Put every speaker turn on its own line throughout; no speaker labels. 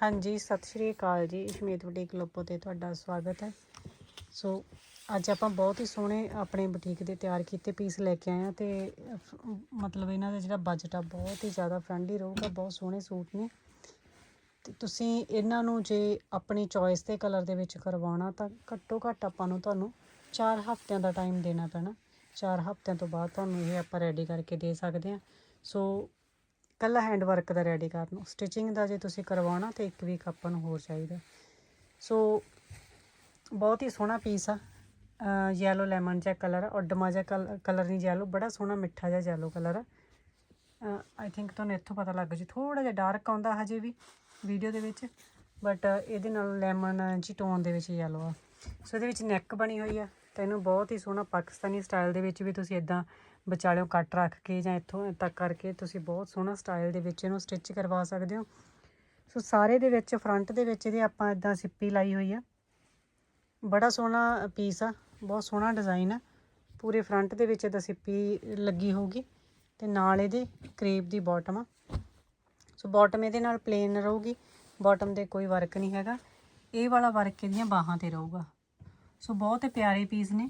ਹਾਂਜੀ, ਸਤਿ ਸ਼੍ਰੀ ਅਕਾਲ ਜੀ। ਇਸ਼ਮੀਤ ਬੁਟੀਕ ਲੋਪੋ ਤੇ ਤੁਹਾਡਾ ਸਵਾਗਤ ਹੈ। ਸੋ, ਅੱਜ ਆਪਾਂ ਬਹੁਤ ਹੀ ਸੋਹਣੇ ਆਪਣੇ ਬੁਟੀਕ ਦੇ ਤਿਆਰ ਕੀਤੇ ਪੀਸ ਲੈ ਕੇ ਆਏ ਆ ਤੇ ਮਤਲਬ ਇਹਨਾਂ ਦਾ ਜਿਹੜਾ ਬਜਟ ਆ, ਬਹੁਤ ਹੀ ਜ਼ਿਆਦਾ ਫ੍ਰੈਂਡਲੀ ਰਹੂਗਾ, ਬਹੁਤ ਸੋਹਣੇ ਸੂਟ ਨੇ। ਤੇ ਤੁਸੀਂ ਇਹਨਾਂ ਨੂੰ ਜੇ ਆਪਣੀ ਚੋਇਸ ਦੇ ਕਲਰ ਦੇ ਵਿੱਚ ਕਰਵਾਉਣਾ ਤਾਂ ਘੱਟੋ ਘੱਟ ਆਪਾਂ ਨੂੰ ਤੁਹਾਨੂੰ 4 ਹਫ਼ਤਿਆਂ ਦਾ ਟਾਈਮ ਦੇਣਾ ਪੈਣਾ। 4 ਹਫ਼ਤਿਆਂ ਤੋਂ ਬਾਅਦ ਤੁਹਾਨੂੰ ਇਹ ਆਪਾਂ ਰੈਡੀ ਕਰਕੇ ਦੇ ਸਕਦੇ ਹਾਂ। ਸੋ ਕੱਲਾ ਹੈਂਡ ਵਰਕ ਦਾ ਰੈਡੀ ਕਰਨ ਨੂੰ। ਸਟਿਚਿੰਗ ਦਾ ਜੇ ਤੁਸੀਂ ਕਰਵਾਉਣਾ ਤਾਂ ਇੱਕ ਵੀਕ ਆਪਾਂ ਨੂੰ ਹੋਰ ਚਾਹੀਦਾ। ਸੋ ਬਹੁਤ ਹੀ ਸੋਹਣਾ ਪੀਸ ਆ। ਯੈਲੋ ਲੈਮਨ ਜਿਹਾ ਕਲਰ ਔਰ ਡਮਾ ਜਿਹਾ ਕਲਰ ਨਹੀਂ ਯੈਲੋ ਬੜਾ ਸੋਹਣਾ ਮਿੱਠਾ ਜਿਹਾ ਯੈਲੋ ਕਲਰ ਆ। ਆਈ ਥਿੰਕ ਤੁਹਾਨੂੰ ਇੱਥੋਂ ਪਤਾ ਲੱਗ ਜੂ ਥੋੜਾ ਜਿਹਾ ਡਾਰਕ ਆਉਂਦਾ ਹਜੇ ਵੀ ਵੀਡੀਓ ਦੇ ਵਿੱਚ ਬਟ ਇਹਦੇ ਨਾਲ ਲੈਮਨ ਜੀ ਟੋਨ ਦੇ ਵਿੱਚ ਯੈਲੋ ਆ। ਸੋ ਇਹਦੇ ਵਿੱਚ ਨੈਕ ਬਣੀ ਹੋਈ ਆ। ਤੇ ਇਹਨੂੰ ਬਹੁਤ ਹੀ ਸੋਹਣਾ ਪਾਕਿਸਤਾਨੀ ਸਟਾਈਲ ਦੇ ਵਿੱਚ ਵੀ ਤੁਸੀਂ ਇਦਾਂ ਵਿਚਾਲਿਓ ਕੱਟ ਰੱਖ ਕੇ ਜਾਂ ਇੱਥੋਂ ਤੱਕ ਕਰਕੇ ਤੁਸੀਂ ਬਹੁਤ ਸੋਹਣਾ ਸਟਾਈਲ ਦੇ ਵਿੱਚ ਇਹਨੂੰ ਸਟਿਚ ਕਰਵਾ ਸਕਦੇ ਹੋ। ਸੋ ਸਾਰੇ ਦੇ ਵਿੱਚ ਫਰੰਟ ਦੇ ਵਿੱਚ ਇਹਦੇ ਆਪਾਂ ਇਦਾਂ ਸਿੱਪੀ ਲਾਈ ਹੋਈ ਆ। ਬੜਾ ਸੋਹਣਾ ਪੀਸ ਆ, ਬਹੁਤ ਸੋਹਣਾ ਡਿਜ਼ਾਈਨ ਆ। ਪੂਰੇ ਫਰੰਟ ਦੇ ਵਿੱਚ ਇਹਦਾ ਸਿੱਪੀ ਲੱਗੀ ਹੋਊਗੀ ਤੇ ਨਾਲ ਇਹਦੇ ਕਰੀਬ ਦੀ ਬਾਟਮ ਆ। ਸੋ ਬਾਟਮ ਇਹਦੇ ਨਾਲ ਪਲੇਨ ਰਹੂਗੀ ਬਾਟਮ ਤੇ ਕੋਈ ਵਰਕ ਨਹੀਂ ਹੈਗਾ। ਇਹ ਵਾਲਾ ਵਰਕ ਇਹਦੀਆਂ ਬਾਹਾਂ ਤੇ ਰਹੂਗਾ। ਸੋ ਬਹੁਤ ਪਿਆਰੇ ਪੀਸ ਨੇ।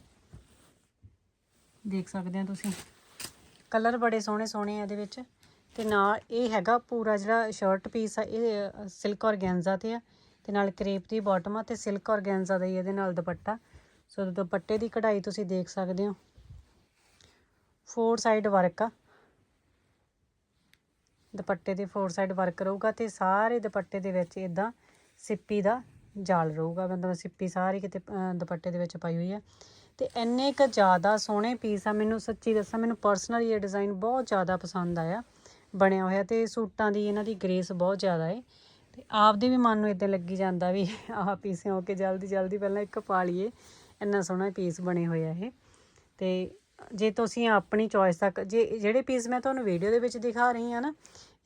ਦੇਖ ਸਕਦੇ ਹੋ ਤੁਸੀਂ। ਕਲਰ ਬੜੇ ਸੋਹਣੇ ਸੋਹਣੇ ਆ ਇਹਦੇ ਵਿੱਚ। ਤੇ ਨਾਲ ਇਹ ਹੈਗਾ ਪੂਰਾ ਜਿਹੜਾ ਸ਼ਰਟ ਪੀਸ ਆ, ਇਹ ਸਿਲਕ ਔਰਗੈਂਜ਼ਾ ਤੇ ਆ। ਤੇ ਨਾਲ ਕਰੇਪ ਦੀ ਬਾਟਮ ਆ ਤੇ ਸਿਲਕ ਔਰਗੈਂਜ਼ਾ ਦਾ ਹੀ ਇਹਦੇ ਨਾਲ ਦੁਪੱਟਾ। ਸੋ ਦੁਪੱਟੇ ਦੀ ਕਢਾਈ ਤੁਸੀਂ ਦੇਖ ਸਕਦੇ ਹੋ। ਫੋਰ ਸਾਈਡ ਵਰਕ ਆ। ਦੁਪੱਟੇ ਦੇ ਫੋਰ ਸਾਈਡ ਵਰਕ ਰਹੂਗਾ ਤੇ ਸਾਰੇ ਦੁਪੱਟੇ ਦੇ ਵਿੱਚ ਇਦਾਂ ਸਿੱਪੀ ਦਾ ਜਾਲ ਰਹੂਗਾ। ਮਤਲਬ ਸਿੱਪੀ ਸਾਰੀ ਕਿਤੇ ਦੁਪੱਟੇ ਦੇ ਵਿੱਚ ਪਾਈ ਹੋਈ ਆ। ਤੇ ਇੰਨੇ ਕ ਜ਼ਿਆਦਾ ਸੋਹਣੇ ਪੀਸ ਆ। ਮੈਨੂੰ ਸੱਚੀ ਦੱਸਾਂ, ਮੈਨੂੰ ਪਰਸਨਲੀ ਇਹ ਡਿਜ਼ਾਈਨ ਬਹੁਤ ਜ਼ਿਆਦਾ ਪਸੰਦ ਆਇਆ। ਬਣਿਆ ਹੋਇਆ ਤੇ ਸੂਟਾਂ ਦੀ ਇਹਨਾਂ ਦੀ ਗ੍ਰੇਸ ਬਹੁਤ ਜ਼ਿਆਦਾ ਹੈ ਤੇ ਆਪਦੇ ਵੀ ਮਨ ਨੂੰ ਇਦਾਂ ਲੱਗੀ ਜਾਂਦਾ ਵੀ ਆਹ ਪੀਸ ਹੋ ਕੇ ਜਲਦੀ ਜਲਦੀ ਪਹਿਲਾਂ ਇੱਕ ਪਾ ਲਈਏ। ਇੰਨਾ ਸੋਹਣਾ ਪੀਸ ਬਣੇ ਹੋਏ ਆ ਇਹ। ਤੇ ਜੇ ਤੁਸੀਂ ਆਪਣੀ ਚੋਇਸ ਤੱਕ, ਜੇ ਜਿਹੜੇ ਪੀਸ ਮੈਂ ਤੁਹਾਨੂੰ ਵੀਡੀਓ ਦੇ ਵਿੱਚ ਦਿਖਾ ਰਹੀ ਹਾਂ ਨਾ,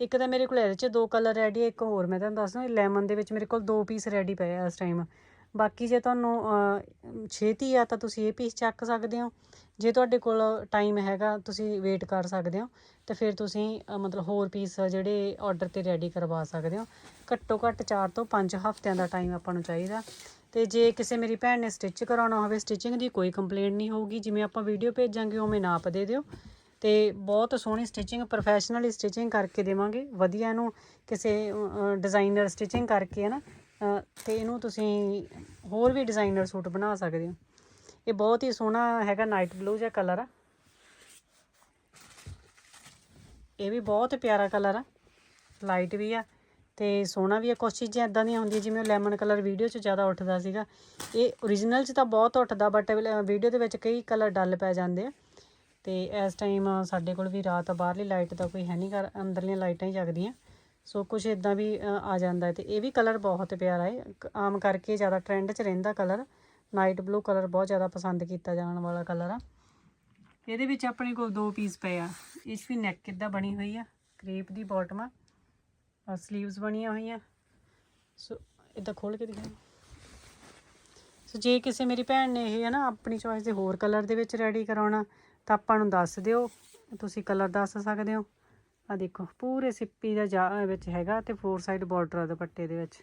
ਇੱਕ ਤਾਂ ਮੇਰੇ ਕੋਲ ਇਹਦੇ 'ਚ ਦੋ ਕਲਰ ਰੈਡੀ ਹੈ ਇੱਕ ਹੋਰ ਮੈਂ ਤੁਹਾਨੂੰ ਦੱਸਦਾ ਲੈਮਨ ਦੇ ਵਿੱਚ ਮੇਰੇ ਕੋਲ ਦੋ ਪੀਸ ਰੈਡੀ ਪਏ ਆ ਇਸ ਟਾਈਮ ਬਾਕੀ ਜੇ ਤੁਹਾਨੂੰ ਛੇਤੀ ਆ ਤਾਂ ਤੁਸੀਂ ਇਹ ਪੀਸ ਚੱਕ ਸਕਦੇ ਹੋ। ਜੇ ਤੁਹਾਡੇ ਕੋਲ ਟਾਈਮ ਹੈਗਾ, ਤੁਸੀਂ ਵੇਟ ਕਰ ਸਕਦੇ ਹੋ। ਤੇ ਫਿਰ ਤੁਸੀਂ ਮਤਲਬ ਹੋਰ ਪੀਸ ਜਿਹੜੇ ਆਰਡਰ ਤੇ ਰੈਡੀ ਕਰਵਾ ਸਕਦੇ ਹੋ। ਘੱਟੋ ਘੱਟ 4 ਤੋਂ 5 ਹਫ਼ਤਿਆਂ ਦਾ ਟਾਈਮ ਆਪਾਂ ਨੂੰ ਚਾਹੀਦਾ। ਤੇ ਜੇ ਕਿਸੇ ਮੇਰੀ ਭੈਣ ਨੇ ਸਟਿਚ ਕਰਾਉਣਾ ਹੋਵੇ ਸਟਿਚਿੰਗ ਦੀ ਕੋਈ ਕੰਪਲੇਂਟ ਨਹੀਂ ਹੋਊਗੀ। ਜਿਵੇਂ ਆਪਾਂ ਵੀਡੀਓ ਭੇਜਾਂਗੇ, ਉਵੇਂ ਨਾਪ ਦੇ ਦਿਓ। ਤੇ ਬਹੁਤ ਸੋਹਣੀ ਸਟਿਚਿੰਗ ਪ੍ਰੋਫੈਸ਼ਨਲੀ ਸਟਿਚਿੰਗ ਕਰਕੇ ਦੇਵਾਂਗੇ। ਵਧੀਆ ਇਹਨੂੰ ਕਿਸੇ ਡਿਜ਼ਾਈਨਰ ਸਟਿਚਿੰਗ ਕਰਕੇ ਹੈ ਨਾ। ਤੇ ਇਹਨੂੰ ਤੁਸੀਂ ਹੋਰ ਵੀ ਡਿਜ਼ਾਈਨਰ ਸੂਟ ਬਣਾ ਸਕਦੇ ਹੋ। ਇਹ ਬਹੁਤ ਹੀ ਸੋਹਣਾ ਹੈਗਾ ਨਾਈਟ ਬਲੂ ਜਿਹਾ ਕਲਰ ਆ। ਇਹ ਵੀ ਬਹੁਤ ਪਿਆਰਾ ਕਲਰ ਆ। ਲਾਈਟ ਵੀ ਆ ਤੇ ਸੋਹਣਾ ਵੀ ਆ। ਕੁਛ ਚੀਜ਼ਾਂ ਇਦਾਂ ਦੀਆਂ ਹੁੰਦੀਆਂ ਜਿਵੇਂ ਲੈਮਨ ਕਲਰ ਵੀਡੀਓ 'ਚ ਜ਼ਿਆਦਾ ਉੱਠਦਾ ਸੀਗਾ। ਇਹ ਓਰੀਜਨਲ 'ਚ ਤਾਂ ਬਹੁਤ ਉੱਠਦਾ ਬਟ ਵੀਡੀਓ ਦੇ ਵਿੱਚ ਕਈ ਕਲਰ ਡੱਲ ਪੈ ਜਾਂਦੇ ਆ। ਤੇ ਇਸ ਟਾਈਮ ਸਾਡੇ ਕੋਲ ਵੀ ਰਾਤ ਆ, ਬਾਹਰਲੀ ਲਾਈਟ ਦਾ ਕੋਈ ਹੈ ਨਹੀਂ ਘਰ ਅੰਦਰਲੀਆਂ ਲਾਈਟਾਂ ਹੀ ਜਗਦੀਆਂ। ਸੋ ਕੁਝ ਇਦਾਂ ਵੀ ਆ ਜਾਂਦਾ ਹੈ ਤੇ ਇਹ ਵੀ ਕਲਰ ਬਹੁਤ ਪਿਆਰਾ ਹੈ। ਆਮ ਕਰਕੇ ਜ਼ਿਆਦਾ ਟ੍ਰੈਂਡ 'ਚ ਰਹਿੰਦਾ ਕਲਰ ਨਾਈਟ ਬਲੂ ਕਲਰ ਬਹੁਤ ਜ਼ਿਆਦਾ ਪਸੰਦ ਕੀਤਾ ਜਾਣ ਵਾਲਾ ਕਲਰ ਆ। ਇਹਦੇ ਵਿੱਚ ਆਪਣੇ ਕੋਲ ਦੋ ਪੀਸ ਪਏ ਆ। ਇਸ 'ਚ ਵੀ ਨੈਕ ਕਿੱਦਾਂ ਬਣੀ ਹੋਈ ਆ? ਕ੍ਰੇਪ ਦੀ ਬਾਟਮ ਆ। ਔਰ ਸਲੀਵਸ ਬਣੀਆਂ ਹੋਈਆਂ। ਸੋ ਇਦਾਂ ਖੋਲ ਕੇ ਦਿਖਾਓ ਸੋ ਜੇ ਕਿਸੇ ਮੇਰੀ ਭੈਣ ਨੇ ਇਹ, ਹੈ ਨਾ, ਆਪਣੀ ਚੋਇਸ ਦੇ ਹੋਰ ਕਲਰ ਦੇ ਵਿੱਚ ਰੈਡੀ ਕਰਾਉਣਾ, ਤਾਂ ਆਪਾਂ ਨੂੰ ਦੱਸ ਦਿਓ। ਤੁਸੀਂ ਕਲਰ ਦੱਸ ਸਕਦੇ ਹੋ। ਆ ਦੇਖੋ, ਪੂਰੇ ਸਿੱਪੀ ਦਾ ਜਾ ਵਿੱਚ ਹੈਗਾ ਤੇ ਫੋਰ ਸਾਈਡ ਬਾਰਡਰ ਆ ਦੁਪੱਟੇ ਦੇ ਵਿੱਚ।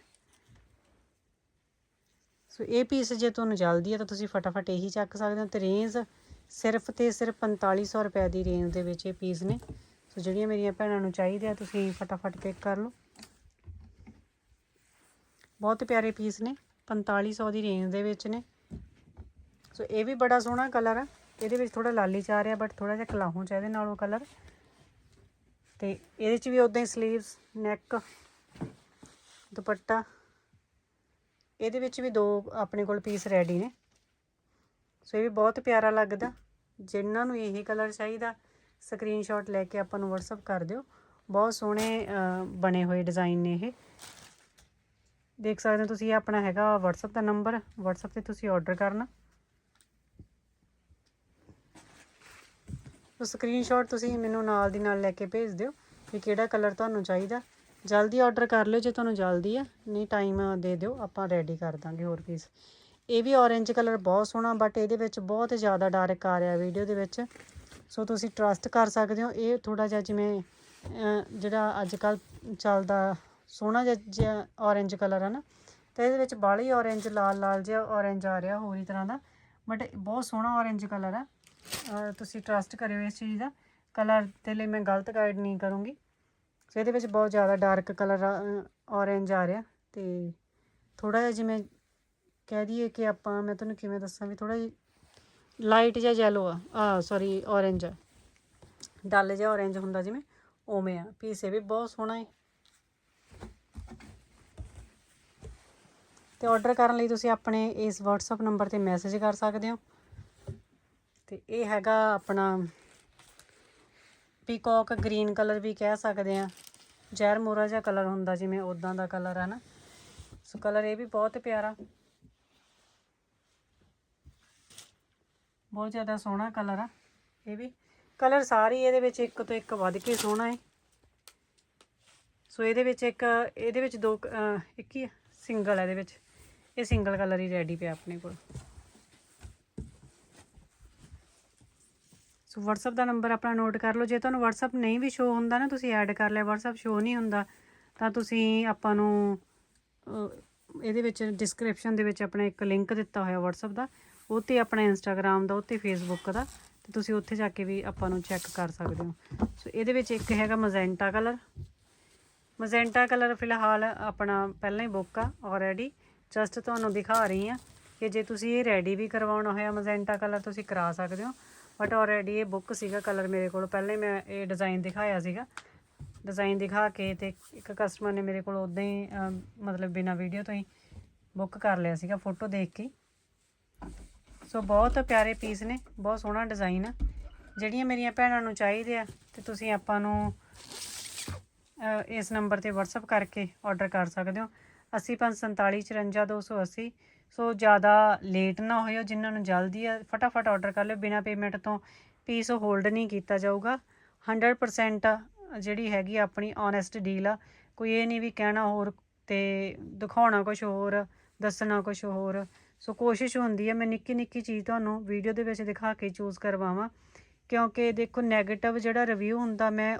ਸੋ ਇਹ ਪੀਸ ਜੇ ਤੁਹਾਨੂੰ ਜਲਦੀ ਆ ਤਾਂ ਤੁਸੀਂ ਫਟਾਫਟ ਇਹੀ ਚੱਕ ਸਕਦੇ ਹੋ ਤੇ ਰੇਂਜ ਸਿਰਫ ਤੇ ਸਿਰਫ 4500 ਰੁਪਏ ਦੀ ਰੇਂਜ ਦੇ ਵਿੱਚ ਇਹ ਪੀਸ ਨੇ। ਸੋ ਜਿਹੜੀਆਂ ਮੇਰੀਆਂ ਭੈਣਾਂ ਨੂੰ ਚਾਹੀਦੇ ਆ, ਤੁਸੀਂ ਫਟਾਫਟ ਪਿਕ ਕਰ ਲਓ। ਬਹੁਤ ਪਿਆਰੇ ਪੀਸ ਨੇ 4500 ਦੀ ਰੇਂਜ ਦੇ ਵਿੱਚ ਨੇ। ਸੋ ਇਹ ਵੀ ਬੜਾ ਸੋਹਣਾ ਕਲਰ ਆ। ਇਹਦੇ ਵਿੱਚ ਥੋੜਾ ਲਾਲੀ ਚਾ ਰਿਹਾ ਬਟ ਥੋੜਾ ਜਿਹਾ ਕਲਾਹੂ ਚ ਇਹਦੇ ਨਾਲੋਂ ਕਲਰ ਤੇ ਇਹਦੇ ਚ ਵੀ ਉਦਾਂ ਹੀ ਸਲੀਵਸ ਨੈਕ ਦੁਪੱਟਾ। ਇਹਦੇ ਵਿੱਚ ਵੀ ਦੋ ਆਪਣੇ ਕੋਲ ਪੀਸ ਰੈਡੀ ਨੇ। ਸੋ ਇਹ ਵੀ ਬਹੁਤ ਪਿਆਰਾ ਲੱਗਦਾ। ਜਿਨ੍ਹਾਂ ਨੂੰ ਇਹੀ ਕਲਰ ਚਾਹੀਦਾ ਸਕਰੀਨਸ਼ਾਟ ਲੈ ਕੇ ਆਪਾਂ ਨੂੰ WhatsApp ਕਰ ਦਿਓ। ਬਹੁਤ ਸੋਹਣੇ ਬਣੇ ਹੋਏ ਡਿਜ਼ਾਈਨ ਨੇ ਇਹ। ਦੇਖ ਸਕਦੇ ਹੋ ਤੁਸੀਂ, ਇਹ ਆਪਣਾ ਹੈਗਾ WhatsApp ਦਾ ਨੰਬਰ WhatsApp ਤੇ ਤੁਸੀਂ ਆਰਡਰ ਕਰਨਾ। ਸੋ ਸਕਰੀਨਸ਼ਾਟ ਤੁਸੀਂ ਮੈਨੂੰ ਨਾਲ ਦੀ ਨਾਲ ਲੈ ਕੇ ਭੇਜ ਦਿਓ ਵੀ ਕਿਹੜਾ ਕਲਰ ਤੁਹਾਨੂੰ ਚਾਹੀਦਾ। ਜਲਦੀ ਆਰਡਰ ਕਰ ਲਿਓ ਜੇ ਤੁਹਾਨੂੰ ਜਲਦੀ ਆ, ਨਹੀਂ ਟਾਈਮ ਦੇ ਦਿਓ, ਆਪਾਂ ਰੈਡੀ ਕਰ ਦਾਂਗੇ ਹੋਰ ਪੀਸ ਇਹ ਵੀ orange ਕਲਰ ਬਹੁਤ ਸੋਹਣਾ ਬਟ ਇਹਦੇ ਵਿੱਚ ਬਹੁਤ ਜ਼ਿਆਦਾ ਡਾਰਕ ਆ ਰਿਹਾ ਵੀਡੀਓ ਦੇ ਵਿੱਚ। ਸੋ ਤੁਸੀਂ ਟਰਸਟ ਕਰ ਸਕਦੇ ਹੋ, ਇਹ ਥੋੜਾ ਜਿਹਾ ਜਿਵੇਂ ਜਿਹੜਾ ਅੱਜ ਕੱਲ ਚੱਲਦਾ ਸੋਹਣਾ ਜਿਹਾ orange ਕਲਰ ਆ ਨਾ, ਤੇ ਇਹਦੇ ਵਿੱਚ ਬਾਹਲੀ orange ਲਾਲ ਲਾਲ ਜਿਹਾ orange ਆ ਰਿਹਾ ਹੋਰ ਹੀ ਤਰ੍ਹਾਂ ਦਾ। ਬਟ ਬਹੁਤ ਸੋਹਣਾ orange ਕਲਰ ਆ। ਤੁਸੀਂ ਟਰਸਟ ਕਰਿਓ ਇਸ ਚੀਜ਼ ਦਾ। ਕਲਰ ਦੇ ਲਈ ਮੈਂ ਗਲਤ ਗਾਈਡ ਨਹੀਂ ਕਰੂੰਗੀ। ਸੋ ਇਹਦੇ ਵਿੱਚ ਬਹੁਤ ਜ਼ਿਆਦਾ ਡਾਰਕ ਕਲਰ orange ਆ ਰਿਹਾ। ਤੇ ਥੋੜਾ ਜਿਹਾ ਜਿਵੇਂ ਕਹਿ ਦਈਏ ਕਿ ਆਪਾਂ, ਮੈਂ ਤੁਹਾਨੂੰ ਕਿਵੇਂ ਦੱਸਾਂ ਵੀ ਥੋੜਾ ਜਿਹਾ ਲਾਈਟ ਜਿਹਾ ਯੈਲੋ ਆ। ਆ ਸੌਰੀ orange ਆ। ਡੱਲ ਜਿਹਾ orange ਹੁੰਦਾ ਜਿਵੇਂ, ਉਵੇਂ ਆ। ਪੀਸ ਇਹ ਵੀ ਬਹੁਤ ਸੋਹਣਾ ਹੈ ਤੇ ਆਰਡਰ ਕਰਨ ਲਈ ਤੁਸੀਂ ਆਪਣੇ ਇਸ WhatsApp ਨੰਬਰ ਤੇ ਮੈਸੇਜ ਕਰ ਸਕਦੇ ਹੋ। ਤੇ ਇਹ ਹੈਗਾ ਆਪਣਾ ਪੀਕੌਕ ਗ੍ਰੀਨ ਕਲਰ ਵੀ ਕਹਿ ਸਕਦੇ ਆ ਜ਼ਹਿਰ ਮੋਰਾ ਜਿਹਾ ਕਲਰ ਹੁੰਦਾ ਜਿਵੇਂ ਉਦਾਂ ਦਾ ਕਲਰ ਹੈ ਨਾ। ਸੋ ਕਲਰ ਇਹ ਵੀ ਬਹੁਤ ਪਿਆਰਾ। ਬਹੁਤ ਜ਼ਿਆਦਾ ਸੋਹਣਾ ਕਲਰ ਆ ਇਹ ਵੀ। ਕਲਰ ਸਾਰੀ ਇਹਦੇ ਵਿੱਚ ਇੱਕ ਤੋਂ ਇੱਕ ਵੱਧ ਕੇ ਸੋਹਣਾ ਹੈ ਸੋ ਇਹਦੇ ਵਿੱਚ ਇੱਕ, ਇਹਦੇ ਵਿੱਚ ਦੋ ਇੱਕ ਹੀ ਸਿੰਗਲ ਹੈ ਇਹਦੇ ਵਿੱਚ। ਇਹ ਸਿੰਗਲ ਕਲਰ ਹੀ ਰੈਡੀ ਪਿਆ ਆਪਣੇ ਕੋਲ। ਸੋ WhatsApp ਦਾ ਨੰਬਰ ਆਪਣਾ ਨੋਟ ਕਰ ਲਓ। ਜੇ ਤੁਹਾਨੂੰ WhatsApp ਨਹੀਂ ਵੀ ਸ਼ੋ ਹੁੰਦਾ ਨਾ, ਤੁਸੀਂ ਐਡ ਕਰ ਲਿਆ, WhatsApp ਸ਼ੋ ਨਹੀਂ ਹੁੰਦਾ, ਤਾਂ ਤੁਸੀਂ ਆਪਾਂ ਨੂੰ ਇਹਦੇ ਵਿੱਚ ਡਿਸਕ੍ਰਿਪਸ਼ਨ ਦੇ ਵਿੱਚ ਆਪਣਾ ਇੱਕ ਲਿੰਕ ਦਿੱਤਾ ਹੋਇਆ WhatsApp ਦਾ। ਉਹ ਤੇ ਆਪਣਾ Instagram ਦਾ ਉਹ ਤੇ Facebook ਦਾ, ਤੇ ਤੁਸੀਂ ਉੱਥੇ ਜਾ ਕੇ ਵੀ ਆਪਾਂ ਨੂੰ ਚੈੱਕ ਕਰ ਸਕਦੇ ਹੋ। ਸੋ ਇਹਦੇ ਵਿੱਚ ਇੱਕ ਹੈਗਾ ਮਜ਼ੈਂਟਾ ਕਲਰ ਮਜ਼ੈਂਟਾ ਕਲਰ ਫਿਲਹਾਲ ਆਪਣਾ ਪਹਿਲਾਂ ਹੀ ਬੁੱਕ ਆ ਆਲਰੇਡੀ ਜਸਟ ਤੁਹਾਨੂੰ ਦਿਖਾ ਰਹੀ ਆ ਕਿ ਜੇ ਤੁਸੀਂ ਇਹ ਰੈਡੀ ਵੀ ਕਰਵਾਉਣਾ ਹੋਇਆ ਮਜ਼ੈਂਟਾ ਕਲਰ ਤੁਸੀਂ ਕਰਾ ਸਕਦੇ ਹੋ। ਬਟ ਆਲਰੇਡੀ ਇਹ ਬੁੱਕ ਸੀਗਾ ਕਲਰ ਮੇਰੇ ਕੋਲ। ਪਹਿਲਾਂ ਹੀ ਮੈਂ ਇਹ ਡਿਜ਼ਾਈਨ ਦਿਖਾਇਆ ਸੀਗਾ। ਡਿਜ਼ਾਈਨ ਦਿਖਾ ਕੇ ਤੇ ਇੱਕ ਕਸਟਮਰ ਨੇ ਮੇਰੇ ਕੋਲ ਉਦਾਂ ਹੀ ਮਤਲਬ ਬਿਨਾ ਵੀਡੀਓ ਤੋਂ ਹੀ ਬੁੱਕ ਕਰ ਲਿਆ ਸੀਗਾ ਫੋਟੋ ਦੇਖ ਕੇ। ਸੋ ਬਹੁਤ ਪਿਆਰੇ ਪੀਸ ਨੇ, ਬਹੁਤ ਸੋਹਣਾ ਡਿਜ਼ਾਈਨ ਆ। ਜਿਹੜੀਆਂ ਮੇਰੀਆਂ ਭੈਣਾਂ ਨੂੰ ਚਾਹੀਦੇ ਆ ਤੇ ਤੁਸੀਂ ਆਪਾਂ ਨੂੰ ਇਸ ਨੰਬਰ ਤੇ WhatsApp ਕਰਕੇ ਆਰਡਰ ਕਰ ਸਕਦੇ ਹੋ। 8045454280 ਸੋ ਜ਼ਿਆਦਾ ਲੇਟ ਨਾ ਹੋਇਓ, ਜਿਨ੍ਹਾਂ ਨੂੰ ਜਲਦੀ ਆ, ਫਟਾਫਟ ਆਰਡਰ ਕਰ ਲਿਓ। ਬਿਨਾ ਪੇਮੈਂਟ ਤੋਂ ਪੀਸ ਹੋਲਡ ਨਹੀਂ ਕੀਤਾ ਜਾਊਗਾ। 100% ਜਿਹੜੀ ਹੈਗੀ ਆਪਣੀ ਓਨੈਸਟ ਡੀਲ ਆ। ਕੋਈ ਇਹ ਨਹੀਂ ਵੀ ਕਹਿਣਾ ਹੋਰ ਤੇ ਦਿਖਾਉਣਾ ਕੁਝ ਹੋਰ, ਦੱਸਣਾ ਕੁਝ ਹੋਰ। ਸੋ ਕੋਸ਼ਿਸ਼ ਹੁੰਦੀ ਹੈ ਮੈਂ ਨਿੱਕੀ ਨਿੱਕੀ ਚੀਜ਼ ਤੁਹਾਨੂੰ ਵੀਡੀਓ ਦੇ ਵਿੱਚ ਦਿਖਾ ਕੇ ਚੂਜ਼ ਕਰਵਾਵਾਂ। ਕਿਉਂਕਿ ਦੇਖੋ 네ਗੇਟਿਵ ਜਿਹੜਾ ਰਿਵਿਊ ਹੁੰਦਾ, ਮੈਂ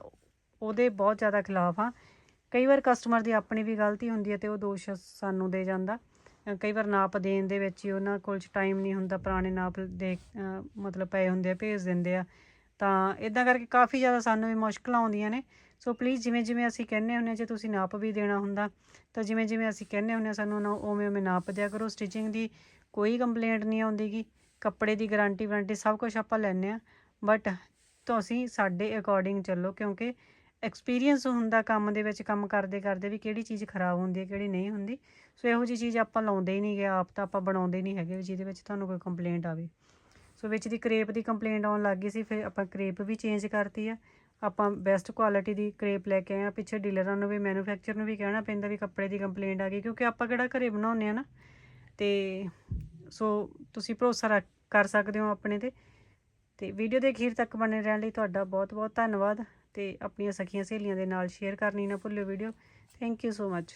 ਉਹਦੇ ਬਹੁਤ ਜ਼ਿਆਦਾ ਖਿਲਾਫ ਹਾਂ। ਕਈ ਵਾਰ ਕਸਟਮਰ ਦੀ ਆਪਣੀ ਵੀ ਗਲਤੀ ਹੁੰਦੀ ਹੈ ਤੇ ਉਹ ਦੋਸ਼ ਸਾਨੂੰ ਦੇ ਜਾਂਦਾ। ਕਈ ਵਾਰ ਨਾਪ ਦੇਣ ਦੇ ਵਿੱਚ ਹੀ ਉਹਨਾਂ ਕੋਲ ਟਾਈਮ ਨਹੀਂ ਹੁੰਦਾ, ਪੁਰਾਣੇ ਨਾਪ ਦੇ ਮਤਲਬ ਪਏ ਹੁੰਦੇ ਆ, ਭੇਜ ਦਿੰਦੇ ਆ। ਤਾਂ ਇਦਾਂ ਕਰਕੇ ਕਾਫੀ ਜ਼ਿਆਦਾ ਸਾਨੂੰ ਵੀ ਮੁਸ਼ਕਲਾਂ ਆਉਂਦੀਆਂ ਨੇ। ਸੋ ਪਲੀਜ਼ ਜਿਵੇਂ ਜਿਵੇਂ ਅਸੀਂ ਕਹਿੰਦੇ ਹੁੰਦੇ ਹਾਂ, ਜੇ ਤੁਸੀਂ ਨਾਪ ਵੀ ਦੇਣਾ ਹੁੰਦਾ, ਤਾਂ ਜਿਵੇਂ ਜਿਵੇਂ ਅਸੀਂ ਕਹਿੰਦੇ ਹੁੰਦੇ ਹਾਂ, ਸਾਨੂੰ ਨਾ ਉਵੇਂ ਉਵੇਂ ਨਾਪ ਦਿਆ ਕਰੋ। ਸਟਿਚਿੰਗ ਦੀ ਕੋਈ ਕੰਪਲੇਂਟ ਨਹੀਂ ਆਉਂਦੀਗੀ। ਕੱਪੜੇ ਦੀ ਗਾਰੰਟੀ ਵਾਰੰਟੀ ਸਭ ਕੁਝ ਆਪਾਂ ਲੈਂਦੇ ਆ ਬਟ ਤੁਸੀਂ ਸਾਡੇ ਅਕੋਰਡਿੰਗ ਚੱਲੋ, ਕਿਉਂਕਿ ਐਕਸਪੀਰੀਅੰਸ ਹੁੰਦਾ ਕੰਮ ਦੇ ਵਿੱਚ, ਕੰਮ ਕਰਦੇ ਕਰਦੇ ਵੀ ਕਿਹੜੀ ਚੀਜ਼ ਖਰਾਬ ਹੁੰਦੀ ਹੈ, ਕਿਹੜੀ ਨਹੀਂ ਹੁੰਦੀ। ਸੋ ਇਹੋ ਜਿਹੀ ਚੀਜ਼ ਆਪਾਂ ਲਾਉਂਦੇ ਹੀ ਨਹੀਂ ਗਿਆ ਆਪ ਤਾਂ ਆਪਾਂ ਬਣਾਉਂਦੇ ਨਹੀਂ ਹੈਗੇ ਵੀ ਜਿਹਦੇ ਵਿੱਚ ਤੁਹਾਨੂੰ ਕੋਈ ਕੰਪਲੇਂਟ ਆਵੇ। ਸੋ ਵਿੱਚ ਦੀ ਕਰੇਪ ਦੀ ਕੰਪਲੇਂਟ ਆਉਣ ਲੱਗ ਗਈ ਸੀ, ਫਿਰ ਆਪਾਂ ਕਰੇਪ ਵੀ ਚੇਂਜ ਕਰਤੀ ਆ। ਆਪਾਂ ਬੈਸਟ ਕੁਆਲਿਟੀ ਦੀ ਕਰੇਪ ਲੈ ਕੇ ਆਏ ਆ, ਪਿੱਛੇ ਡੀਲਰਾਂ ਨੂੰ ਵੀ ਮੈਨੂਫੈਕਚਰ ਨੂੰ ਵੀ ਕਹਿਣਾ ਪੈਂਦਾ ਵੀ ਕੱਪੜੇ ਦੀ ਕੰਪਲੇਂਟ ਆ ਗਈ, ਕਿਉਂਕਿ ਆਪਾਂ ਕਿਹੜਾ ਘਰੇ ਬਣਾਉਂਦੇ ਆ ਨਾ। ਤੇ ਸੋ ਤੁਸੀਂ ਭਰੋਸਾ ਰੱਖ, ਕਰ ਸਕਦੇ ਹੋ ਆਪਣੇ ਤੇ। ਤੇ ਵੀਡੀਓ ਦੇ ਅਖੀਰ ਤੱਕ ਬਣੇ ਰਹਿਣ ਲਈ ਤੁਹਾਡਾ ਬਹੁਤ ਬਹੁਤ ਧੰਨਵਾਦ। ਤੇ ਆਪਣੀਆਂ ਸਖੀਆਂ ਸਹੇਲੀਆਂ ਦੇ ਨਾਲ ਸ਼ੇਅਰ ਕਰਨੀ ਨਾ ਭੁੱਲਿਓ video thank you so much